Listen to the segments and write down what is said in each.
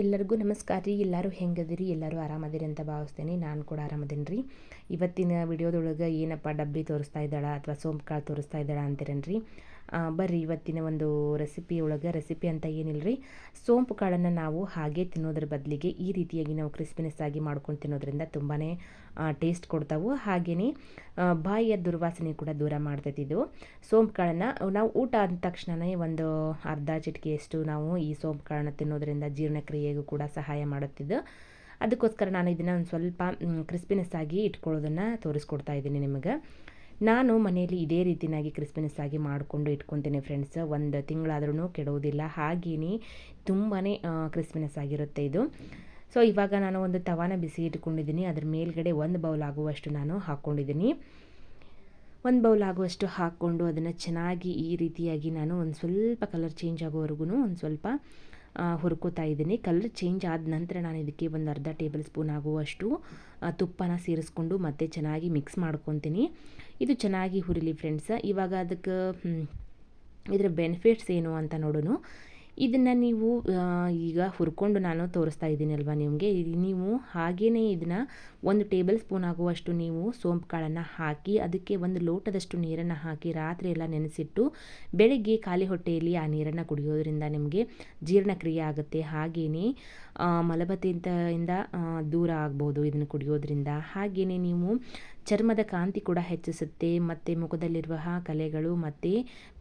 ಎಲ್ಲರಿಗೂ ನಮಸ್ಕಾರ ರೀ. ಎಲ್ಲರೂ ಹೆಂಗದಿರಿ? ಎಲ್ಲರೂ ಆರಾಮದಿರಿ ಅಂತ ಭಾವಿಸ್ತೇನೆ. ನಾನು ಕೂಡ ಆರಾಮದೀನಿ ರೀ ಇವತ್ತಿನ ವಿಡಿಯೋದೊಳಗೆ ಏನಪ್ಪ ಡಬ್ಬಿ ತೋರಿಸ್ತಾ ಇದ್ದಾಳ ಅಥವಾ ಸೋಂಪು ಕಾಳು ತೋರಿಸ್ತಾ ಇದ್ದಾಳ ಅಂತೀರೇನ್ರಿ? ಬರ್ರಿ ಇವತ್ತಿನ ಒಂದು ರೆಸಿಪಿ ಒಳಗೆ. ರೆಸಿಪಿ ಅಂತ ಏನಿಲ್ಲ ರೀ ಸೋಂಪು ಕಾಳನ್ನು ನಾವು ಹಾಗೆ ತಿನ್ನೋದ್ರ ಬದಲಿಗೆ ಈ ರೀತಿಯಾಗಿ ನಾವು ಕ್ರಿಸ್ಪಿನೆಸ್ ಆಗಿ ಮಾಡ್ಕೊಂಡು ತಿನ್ನೋದ್ರಿಂದ ತುಂಬಾ ಟೇಸ್ಟ್ ಕೊಡ್ತಾವೆ. ಹಾಗೆಯೇ ಬಾಯಿಯ ದುರ್ವಾಸನೆ ಕೂಡ ದೂರ ಮಾಡ್ತೈತಿ ಇದು. ಸೋಂಪು ಕಾಳನ್ನು ನಾವು ಊಟ ಆದ ತಕ್ಷಣವೇ ಒಂದು ಅರ್ಧ ಚಿಟಿಕೆಯಷ್ಟು ನಾವು ಈ ಸೋಂಪು ಕಾಳನ್ನು ತಿನ್ನೋದ್ರಿಂದ ಜೀರ್ಣಕ್ರಿಯೆಗೂ ಕೂಡ ಸಹಾಯ ಮಾಡುತ್ತಿದ್ದು. ಅದಕ್ಕೋಸ್ಕರ ನಾನು ಇದನ್ನು ಒಂದು ಸ್ವಲ್ಪ ಕ್ರಿಸ್ಪಿನೆಸ್ ಆಗಿ ಇಟ್ಕೊಳ್ಳೋದನ್ನು ತೋರಿಸ್ಕೊಡ್ತಾ ಇದ್ದೀನಿ ನಿಮಗೆ. ನಾನು ಮನೆಯಲ್ಲಿ ಇದೇ ರೀತಿಯಾಗಿ ಕ್ರಿಸ್ಪಿನೆಸ್ ಆಗಿ ಮಾಡಿಕೊಂಡು ಇಟ್ಕೊತೀನಿ ಫ್ರೆಂಡ್ಸ್ ಒಂದು ತಿಂಗಳಾದ್ರೂ ಕೆಡುವುದಿಲ್ಲ ಹಾಗೇನೆ ತುಂಬಾ ಕ್ರಿಸ್ಪಿನೆಸ್ ಆಗಿರುತ್ತೆ ಇದು. ಸೊ ಇವಾಗ ನಾನು ಒಂದು ತವಾನ ಬಿಸಿ ಇಟ್ಕೊಂಡಿದ್ದೀನಿ. ಅದ್ರ ಮೇಲ್ಗಡೆ ಒಂದು ಬೌಲ್ ಆಗುವಷ್ಟು ನಾನು ಹಾಕ್ಕೊಂಡಿದ್ದೀನಿ ಒಂದು ಬೌಲ್ ಆಗುವಷ್ಟು ಹಾಕ್ಕೊಂಡು ಅದನ್ನು ಚೆನ್ನಾಗಿ ಈ ರೀತಿಯಾಗಿ ನಾನು ಒಂದು ಸ್ವಲ್ಪ ಕಲರ್ ಚೇಂಜ್ ಆಗೋವರೆಗೂ ಒಂದು ಸ್ವಲ್ಪ ಹುರ್ಕೋತಾ ಇದ್ದೀನಿ. ಕಲರ್ ಚೇಂಜ್ ಆದ ನಂತರ ನಾನು ಇದಕ್ಕೆ ಒಂದು ಅರ್ಧ ಟೇಬಲ್ ಸ್ಪೂನ್ ಆಗುವಷ್ಟು ತುಪ್ಪನ ಸೇರಿಸ್ಕೊಂಡು ಮತ್ತೆ ಚೆನ್ನಾಗಿ ಮಿಕ್ಸ್ ಮಾಡ್ಕೊತೀನಿ. ಇದು ಚೆನ್ನಾಗಿ ಹುರಿಲಿ ಫ್ರೆಂಡ್ಸ್ ಇವಾಗ ಅದಕ್ಕೆ ಇದರ ಬೆನಿಫಿಟ್ಸ್ ಏನು ಅಂತ ನೋಡೋಣ ಇದನ್ನು ನೀವು ಈಗ ಹುರ್ಕೊಂಡು ನಾನು ತೋರಿಸ್ತಾ ಇದ್ದೀನಿ ಅಲ್ವಾ ನಿಮಗೆ? ನೀವು ಹಾಗೆಯೇ ಇದನ್ನು ಒಂದು ಟೇಬಲ್ ಸ್ಪೂನ್ ಆಗುವಷ್ಟು ನೀವು ಸೋಂಪು ಕಾಳನ್ನು ಹಾಕಿ, ಅದಕ್ಕೆ ಒಂದು ಲೋಟದಷ್ಟು ನೀರನ್ನು ಹಾಕಿ, ರಾತ್ರಿ ಎಲ್ಲ ನೆನೆಸಿಟ್ಟು ಬೆಳಿಗ್ಗೆ ಖಾಲಿ ಹೊಟ್ಟೆಯಲ್ಲಿ ಆ ನೀರನ್ನು ಕುಡಿಯೋದ್ರಿಂದ ನಿಮಗೆ ಜೀರ್ಣಕ್ರಿಯೆ ಆಗುತ್ತೆ. ಹಾಗೆಯೇ ಮಲಬದ್ಧತೆಯಿಂದ ದೂರ ಆಗ್ಬೋದು ಇದನ್ನು ಕುಡಿಯೋದ್ರಿಂದ. ಹಾಗೆಯೇ ನೀವು ಚರ್ಮದ ಕಾಂತಿ ಕೂಡ ಹೆಚ್ಚಿಸುತ್ತೆ, ಮತ್ತು ಮುಖದಲ್ಲಿರುವ ಕಲೆಗಳು ಮತ್ತು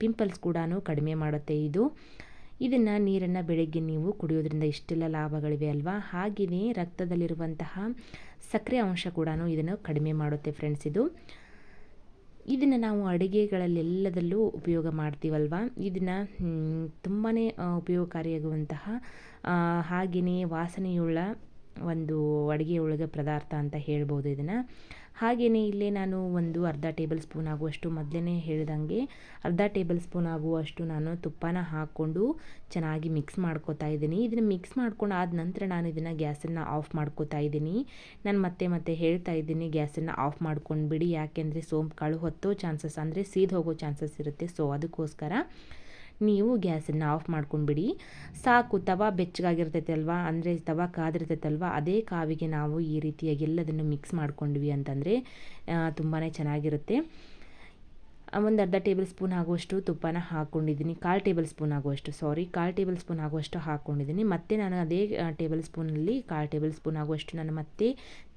ಪಿಂಪಲ್ಸ್ ಕೂಡ ಕಡಿಮೆ ಮಾಡುತ್ತೆ. ಇದು ಇದನ್ನು ನೀರನ್ನು ಬೆಳಗ್ಗೆ ನೀವು ಕುಡಿಯೋದ್ರಿಂದ ಇಷ್ಟೆಲ್ಲ ಲಾಭಗಳಿವೆ ಅಲ್ವಾ? ಹಾಗೆಯೇ ರಕ್ತದಲ್ಲಿರುವಂತಹ ಸಕ್ಕರೆ ಅಂಶ ಕೂಡ ಇದನ್ನು ಕಡಿಮೆ ಮಾಡುತ್ತೆ ಫ್ರೆಂಡ್ಸ್ ಇದು. ಇದನ್ನು ನಾವು ಅಡುಗೆಗಳಲ್ಲೆಲ್ಲದಲ್ಲೂ ಉಪಯೋಗ ಮಾಡ್ತೀವಲ್ವ? ಇದನ್ನು ತುಂಬಾ ಉಪಯೋಗಕಾರಿಯಾಗುವಂತಹ ಹಾಗೆಯೇ ವಾಸನೆಯುಳ್ಳ ಒಂದು ಅಡುಗೆ ಪದಾರ್ಥ ಅಂತ ಹೇಳ್ಬೋದು ಇದನ್ನು. ಹಾಗೆಯೇ ಇಲ್ಲಿ ನಾನು ಒಂದು ಅರ್ಧ ಟೇಬಲ್ ಸ್ಪೂನ್ ಆಗುವಷ್ಟು ಮೊದಲೇ ಹೇಳಿದಂಗೆ ಅರ್ಧ ಟೇಬಲ್ ಸ್ಪೂನ್ ಆಗುವಷ್ಟು ನಾನು ತುಪ್ಪನ ಹಾಕ್ಕೊಂಡು ಚೆನ್ನಾಗಿ ಮಿಕ್ಸ್ ಮಾಡ್ಕೋತಾ ಇದ್ದೀನಿ. ಇದನ್ನು ಮಿಕ್ಸ್ ಮಾಡ್ಕೊಂಡು ಆದ ನಂತರ ನಾನು ಇದನ್ನು ಗ್ಯಾಸನ್ನು ಆಫ್ ಮಾಡ್ಕೋತಾ ಇದ್ದೀನಿ. ನಾನು ಮತ್ತೆ ಮತ್ತೆ ಹೇಳ್ತಾ ಇದ್ದೀನಿ ಗ್ಯಾಸನ್ನು ಆಫ್ ಮಾಡ್ಕೊಂಡು ಬಿಡಿ. ಯಾಕೆಂದರೆ ಸೋಂಪು ಕಾಳು ಹೊತ್ತೋ ಚಾನ್ಸಸ್ ಅಂದರೆ ಸೀದ್ ಹೋಗೋ ಚಾನ್ಸಸ್ ಇರುತ್ತೆ. ಸೊ, ಅದಕ್ಕೋಸ್ಕರ ನೀವು ಗ್ಯಾಸನ್ನು ಆಫ್ ಮಾಡ್ಕೊಂಡ್ಬಿಡಿ. ಸಾಕು, ತವಾ ಬೆಚ್ಚಗಾಗಿರ್ತೈತೆ ಅಲ್ವಾ ಅಂದರೆ ತವಾ ಕಾದಿರ್ತೈತಲ್ವ? ಅದೇ ಕಾವಿಗೆ ನಾವು ಈ ರೀತಿಯಾಗಿ ಎಲ್ಲದನ್ನು ಮಿಕ್ಸ್ ಮಾಡ್ಕೊಂಡ್ವಿ ಅಂತಂದರೆ ತುಂಬಾ ಚೆನ್ನಾಗಿರುತ್ತೆ. ಒಂದು ಅರ್ಧ ಟೇಬಲ್ ಸ್ಪೂನ್ ಆಗುವಷ್ಟು ತುಪ್ಪನ ಹಾಕ್ಕೊಂಡಿದ್ದೀನಿ ಕಾಲು ಟೇಬಲ್ ಸ್ಪೂನ್ ಆಗುವಷ್ಟು ಸಾರಿ ಕಾಲು ಟೇಬಲ್ ಸ್ಪೂನ್ ಆಗುವಷ್ಟು ಹಾಕ್ಕೊಂಡಿದ್ದೀನಿ ಮತ್ತೆ ನಾನು ಅದೇ ಟೇಬಲ್ ಸ್ಪೂನಲ್ಲಿ ಕಾಲು ಟೇಬಲ್ ಸ್ಪೂನ್ ಆಗುವಷ್ಟು ನಾನು ಮತ್ತೆ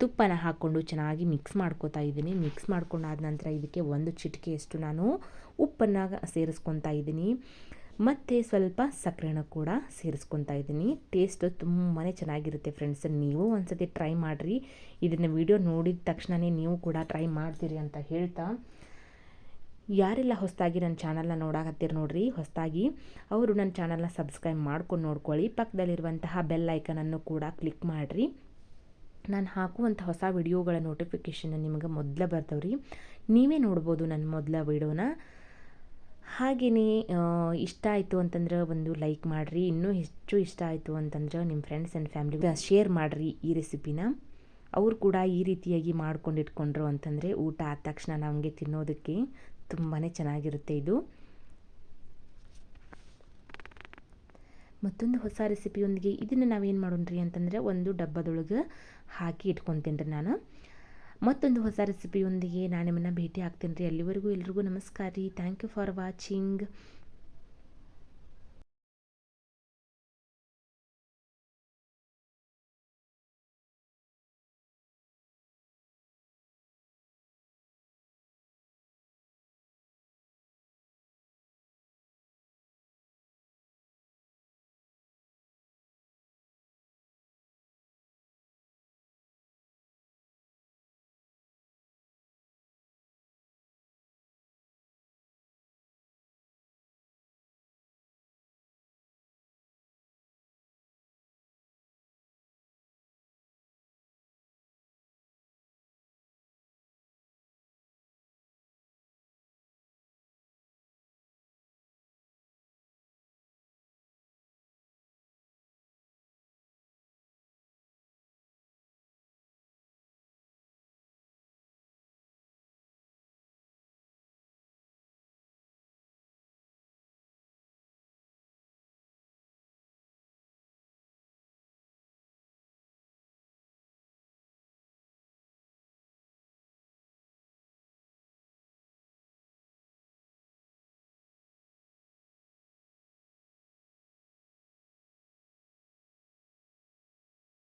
ತುಪ್ಪನ ಹಾಕ್ಕೊಂಡು ಚೆನ್ನಾಗಿ ಮಿಕ್ಸ್ ಮಾಡ್ಕೋತಾ ಇದ್ದೀನಿ. ಮಿಕ್ಸ್ ಮಾಡ್ಕೊಂಡಾದ ನಂತರ ಇದಕ್ಕೆ ಒಂದು ಚಿಟಿಕೆಯಷ್ಟು ನಾನು ಉಪ್ಪನ್ನು ಸೇರಿಸ್ಕೊತಾ ಇದ್ದೀನಿ. ಮತ್ತು ಸ್ವಲ್ಪ ಸಕ್ಕರೆನ ಕೂಡ ಸೇರಿಸ್ಕೊತಾ ಇದ್ದೀನಿ. ಟೇಸ್ಟ್ ತುಂಬಾ ಚೆನ್ನಾಗಿರುತ್ತೆ ಫ್ರೆಂಡ್ಸ್ ನೀವು ಒಂದ್ಸತಿ ಟ್ರೈ ಮಾಡಿರಿ. ಇದನ್ನು ವಿಡಿಯೋ ನೋಡಿದ ತಕ್ಷಣವೇ ನೀವು ಕೂಡ ಟ್ರೈ ಮಾಡ್ತೀರಿ ಅಂತ ಹೇಳ್ತಾ. ಯಾರೆಲ್ಲ ಹೊಸದಾಗಿ ನನ್ನ ಚಾನಲ್ನ ನೋಡಾಕತ್ತೀರಿ ನೋಡ್ರಿ. ಹೊಸದಾಗಿ ಅವರು ನನ್ನ ಚಾನಲ್ನ ಸಬ್ಸ್ಕ್ರೈಬ್ ಮಾಡ್ಕೊಂಡು ನೋಡ್ಕೊಳ್ಳಿ. ಪಕ್ಕದಲ್ಲಿರುವಂತಹ ಬೆಲ್ ಐಕನನ್ನು ಕೂಡ ಕ್ಲಿಕ್ ಮಾಡಿರಿ. ನಾನು ಹಾಕುವಂಥ ಹೊಸ ವಿಡಿಯೋಗಳ ನೋಟಿಫಿಕೇಷನ್ ನಿಮಗೆ ಮೊದಲ ಬರ್ತವ್ರಿ. ನೀವೇ ನೋಡ್ಬೋದು ನನ್ನ ಮೊದಲ ವಿಡಿಯೋನ ಹಾಗೆಯೇ ಇಷ್ಟ ಆಯಿತು ಅಂತಂದ್ರೆ ಒಂದು ಲೈಕ್ ಮಾಡಿರಿ, ಇನ್ನೂ ಹೆಚ್ಚು ಇಷ್ಟ ಆಯಿತು ಅಂತಂದ್ರೆ ನಿಮ್ಮ ಫ್ರೆಂಡ್ಸ್ ಆ್ಯಂಡ್ ಫ್ಯಾಮಿಲಿ ಶೇರ್ ಮಾಡಿರಿ ಈ ರೆಸಿಪಿನ ಅವ್ರು ಕೂಡ ಈ ರೀತಿಯಾಗಿ ಮಾಡ್ಕೊಂಡು ಇಟ್ಕೊಂಡ್ರು ಅಂತಂದರೆ ಊಟ ಆದ ತಕ್ಷಣ ನಮಗೆ ತಿನ್ನೋದಕ್ಕೆ ತುಂಬಾ ಚೆನ್ನಾಗಿರುತ್ತೆ ಇದು. ಮತ್ತೊಂದು ಹೊಸ ರೆಸಿಪಿಯೊಂದಿಗೆ ಇದನ್ನು ನಾವೇನು ಮಾಡೋಣ್ರಿ ಅಂತಂದರೆ ಒಂದು ಡಬ್ಬದೊಳಗೆ ಹಾಕಿ ಇಟ್ಕೊತೀನಿ ರೀ ನಾನು. ಮತ್ತೊಂದು ಹೊಸ ರೆಸಿಪಿಯೊಂದಿಗೆ ನಾನು ನಿಮ್ಮನ್ನು ಭೇಟಿ ಆಗ್ತೀನಿ ರೀ ಅಲ್ಲಿವರೆಗೂ ಎಲ್ರಿಗೂ ನಮಸ್ಕಾರ ರೀ. Thank you for watching